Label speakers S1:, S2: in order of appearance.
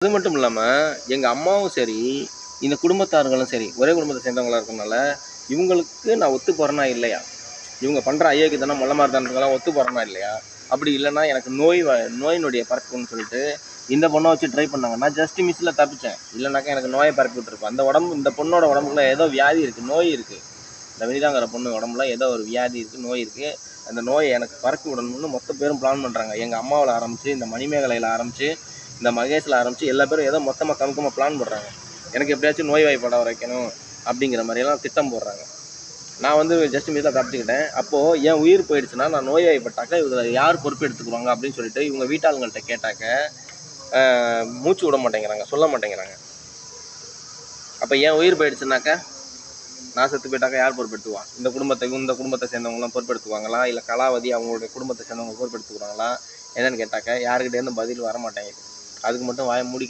S1: அது மட்டும் இல்லாமல் எங்கள் அம்மாவும் சரி இந்த குடும்பத்தார்களும் சரி ஒரே குடும்பத்தை சேர்ந்தவங்களாக இருக்கறனால இவங்களுக்கு நான் ஒத்து போகிறேனா இல்லையா? இவங்க பண்ணுற ஐயாக்கு தானே மொல்ல மாதிரி ஒத்து போகிறேனா இல்லையா? அப்படி இல்லைன்னா எனக்கு நோய் வ- நோயினுடைய பரப்புன்னு சொல்லிட்டு இந்த பொண்ணை வச்சு ட்ரை பண்ணாங்க. நான் ஜஸ்ட் மிஸ்ஸில் தப்பிச்சேன். இல்லைனாக்கா எனக்கு நோயை பரப்பி விட்டுருப்பேன். அந்த உடம்பு இந்த பொண்ணோட உடம்புல ஏதோ வியாதி இருக்குது நோய் இருக்குது இந்த வெளிதாங்கிற பொண்ணு உடம்புல ஏதோ ஒரு வியாதி இருக்குது நோய் இருக்குது அந்த நோயை எனக்கு பரப்பி விடணும்னு மொத்த பேரும் பிளான் பண்ணுறாங்க எங்கள் அம்மாவில் ஆரம்பித்து இந்த மணிமேகலையில் ஆரம்பித்து இந்த மகேஷில் ஆரம்பித்து எல்லா பேரும் ஏதோ மொத்தமாக கமுக்கமாக பிளான் போடுறாங்க. எனக்கு எப்படியாச்சும் நோய் வாய்ப்பட வைக்கணும் அப்படிங்கிற மாதிரியெல்லாம் திட்டம் போடுறாங்க. நான் வந்து ஜஸ்ட் மீதில் தப்பிச்சுக்கிட்டேன். அப்போது என் உயிர் போயிடுச்சுன்னா நான் நோய் வாய்ப்பட்டாக்க இதில் யார் பொறுப்பு எடுத்துக்குவாங்க அப்படின்னு சொல்லிட்டு இவங்க வீட்டாளுங்கள்ட்ட கேட்டாக்க மூச்சு விட மாட்டேங்கிறாங்க சொல்ல மாட்டேங்கிறாங்க. அப்போ என் உயிர் போயிடுச்சுனாக்கா நான் செத்து போயிட்டாக்க யார் பொறுப்பெடுத்துவா? இந்த குடும்பத்தை இந்த குடும்பத்தை சேர்ந்தவங்களாம் பொறுப்பெடுத்துவாங்களா இல்லை கலாவதி அவங்களுடைய குடும்பத்தை சேர்ந்தவங்க பொறுப்பெடுத்துக்கிறாங்களா? என்னன்னு கேட்டாக்க யாருக்கிட்டேருந்து பதில் வர மாட்டேங்குது அதுக்கு மட்டும் வாய மூடிக்க